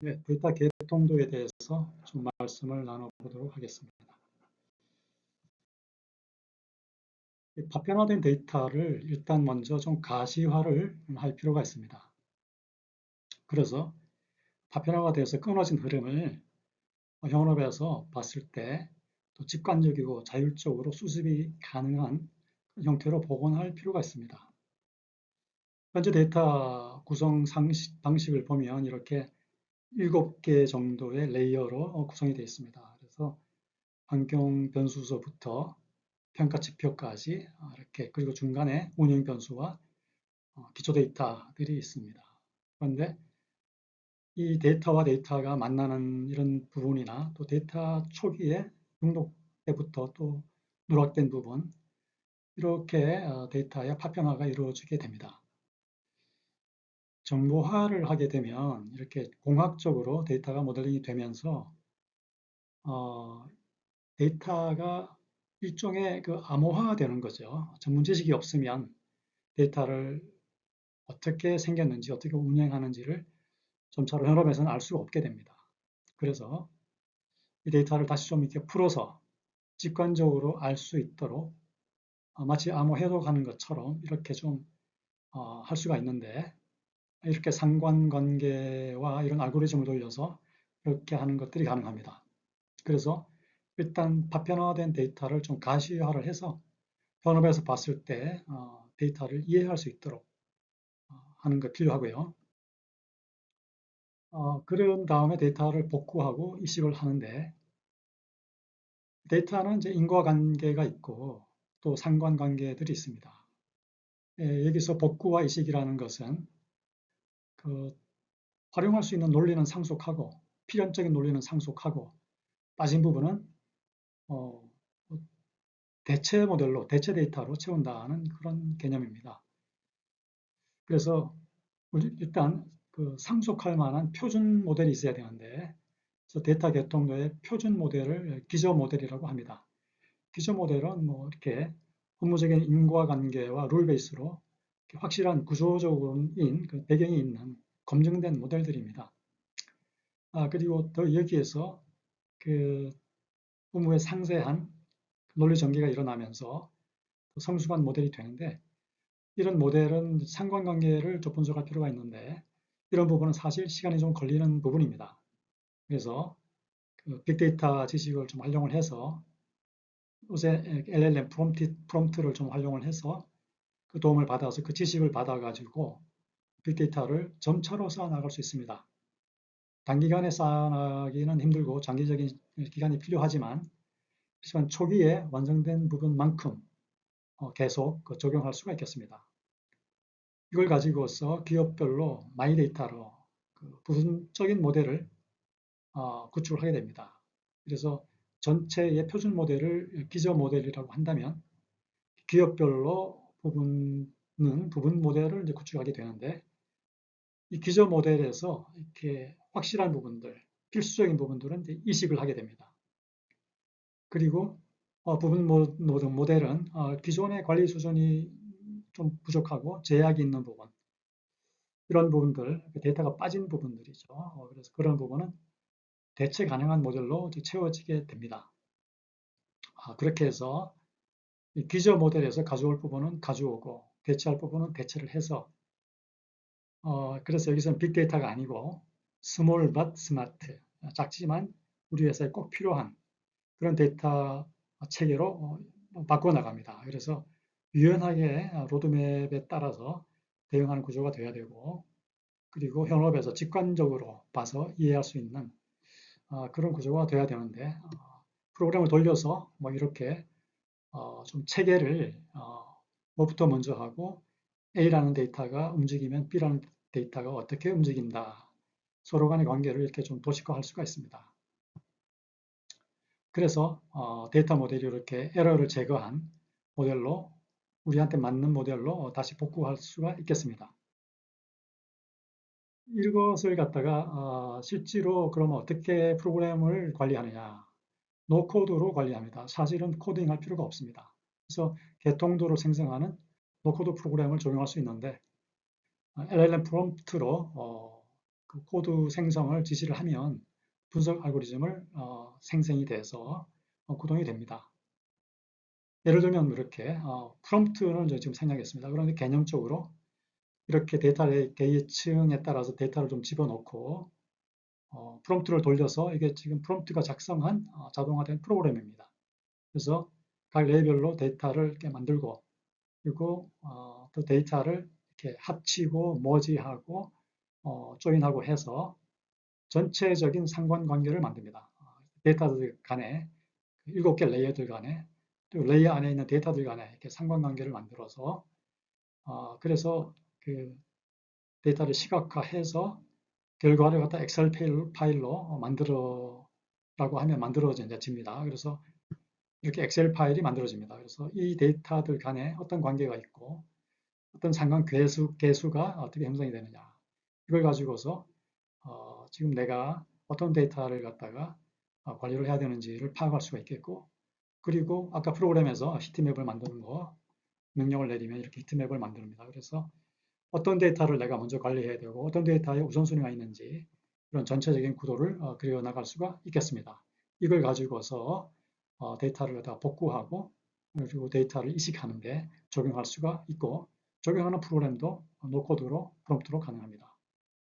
네, 데이터 개통도에 대해서 좀 말씀을 나눠보도록 하겠습니다. 이 파편화된 데이터를 일단 먼저 좀 가시화를 할 필요가 있습니다. 그래서 파편화가 되어서 끊어진 흐름을 현업에서 봤을 때 또 직관적이고 자율적으로 수습이 가능한 형태로 복원할 필요가 있습니다. 현재 데이터 구성 상식, 방식을 보면 이렇게 7개 정도의 레이어로 구성이 되어 있습니다. 그래서 환경 변수서부터 평가 지표까지 이렇게 그리고 중간에 운영 변수와 어, 기초 데이터들이 있습니다. 그런데 이 데이터와 데이터가 만나는 이런 부분이나 또 데이터 초기에 등록 때부터 또 누락된 부분 이렇게 어, 데이터의 파편화가 이루어지게 됩니다. 정보화를 하게 되면 이렇게 공학적으로 데이터가 모델링이 되면서 어, 데이터가 일종의 그 암호화되는 거죠. 전문 지식이 없으면 데이터를 어떻게 생겼는지 어떻게 운영하는지를 점차로 현업에서는 알 수가 없게 됩니다. 그래서 이 데이터를 다시 좀 이렇게 풀어서 직관적으로 알 수 있도록 어, 마치 암호 해독하는 것처럼 이렇게 좀할 어, 수가 있는데 이렇게 상관관계와 이런 알고리즘을 돌려서 이렇게 하는 것들이 가능합니다. 그래서 일단 파편화된 데이터를 좀 가시화를 해서 현업에서 봤을 때 어, 데이터를 이해할 수 있도록 하는 것 필요하고요. 어, 그런 다음에 데이터를 복구하고 이식을 하는데 데이터는 이제 인과관계가 있고 또 상관관계들이 있습니다. 예, 여기서 복구와 이식이라는 것은 그 활용할 수 있는 논리는 상속하고 필연적인 논리는 상속하고 빠진 부분은 어, 대체 모델로 대체 데이터로 채운다는 그런 개념입니다. 그래서 일단 그 상속할 만한 표준 모델이 있어야 되는데 데이터 개통도의 표준 모델을 기저 모델이라고 합니다. 기저 모델은 뭐 이렇게 업무적인 인과관계와 룰 베이스로 확실한 구조적인 그 배경이 있는 검증된 모델들입니다. 아, 그리고 더 여기에서 그 업무의 상세한 논리 전개가 일어나면서 성숙한 모델이 되는데 이런 모델은 상관관계를 좀 분석할 필요가 있는데 이런 부분은 사실 시간이 좀 걸리는 부분입니다. 그래서 그 빅데이터 지식을 좀 활용을 해서 요새 LLM 프롬트, 프롬프트를 좀 활용을 해서 그 도움을 받아서 그 지식을 받아가지고 빅데이터를 점차로 쌓아나갈 수 있습니다. 단기간에 쌓아나기는 힘들고 장기적인 기간이 필요하지만 하지만 초기에 완성된 부분만큼 어, 계속 그 적용할 수가 있겠습니다. 이걸 가지고서 기업별로 마이데이터로 그 부분적인 모델을 어, 구축하게 됩니다. 그래서 전체의 표준 모델을 기저 모델이라고 한다면 기업별로 부분은 부분 모델을 이제 구축하게 되는데 이 기저 모델에서 이렇게 확실한 부분들, 필수적인 부분들은 이식을 하게 됩니다. 그리고 어, 부분 모델은 어, 기존의 관리 수준이 좀 부족하고 제약이 있는 부분 이런 부분들 데이터가 빠진 부분들이죠. 어, 그래서 그런 부분은 대체 가능한 모델로 채워지게 됩니다. 아, 그렇게 해서 기저 모델에서 가져올 부분은 가져오고 대체할 부분은 대체를 해서 어, 그래서 여기서는 빅데이터가 아니고 스몰 but 스마트 작지만 우리 회사에 꼭 필요한 그런 데이터 체계로 어, 바꿔나갑니다. 그래서 유연하게 로드맵에 따라서 대응하는 구조가 돼야 되고 그리고 현업에서 직관적으로 봐서 이해할 수 있는 어, 그런 구조가 돼야 되는데 어, 프로그램을 돌려서 뭐 이렇게 어, 좀 체계를 뭐부터 먼저 하고 A라는 데이터가 움직이면 B라는 데이터가 어떻게 움직인다 서로 간의 관계를 이렇게 좀 도식화할 수가 있습니다. 그래서 데이터 모델이 이렇게 에러를 제거한 모델로 우리한테 맞는 모델로 다시 복구할 수가 있겠습니다. 이것을 갖다가 어, 실제로 그러면 어떻게 프로그램을 관리하느냐 노코드로 관리합니다. 사실은 코딩할 필요가 없습니다. 그래서 개통도를 생성하는 노코드 프로그램을 적용할 수 있는데 LLM 프롬프트로 어, 그 코드 생성을 지시를 하면 분석 알고리즘을 어, 생성이 돼서 어, 구동이 됩니다. 예를 들면 이렇게 어, 프롬프트는 저 지금 생략했습니다. 그런데 개념적으로 이렇게 데이터의 계층에 따라서 데이터를 좀 집어넣고 어, 프롬프트를 돌려서 이게 지금 프롬프트가 작성한 어, 자동화된 프로그램입니다. 그래서 각 레이별로 데이터를 이렇게 만들고 그리고 어, 그 데이터를 이렇게 합치고 머지하고 어, 조인하고 해서 전체적인 상관관계를 만듭니다. 어, 데이터들 간에 일곱 개 레이어들 간에 또 레이어 안에 있는 데이터들 간에 이렇게 상관관계를 만들어서 어, 그래서 그 데이터를 시각화해서 결과를 갖다 엑셀 파일로 만들어라고 하면 만들어집니다. 그래서 이렇게 엑셀 파일이 만들어집니다. 그래서 이 데이터들 간에 어떤 관계가 있고 어떤 상관 개수, 개수가 어떻게 형성이 되느냐 이걸 가지고서 어, 지금 내가 어떤 데이터를 갖다가 어, 관리를 해야 되는지를 파악할 수가 있겠고 그리고 아까 프로그램에서 히트맵을 만드는 거 명령을 내리면 이렇게 히트맵을 만듭니다. 그래서 어떤 데이터를 내가 먼저 관리해야 되고 어떤 데이터에 우선순위가 있는지 이런 전체적인 구도를 어, 그려 나갈 수가 있겠습니다. 이걸 가지고서 어, 데이터를 갖다 복구하고 그리고 데이터를 이식하는 데 적용할 수가 있고 적용하는 프로그램도 노코드로 프롬프트로 가능합니다.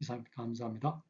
이상 감사합니다.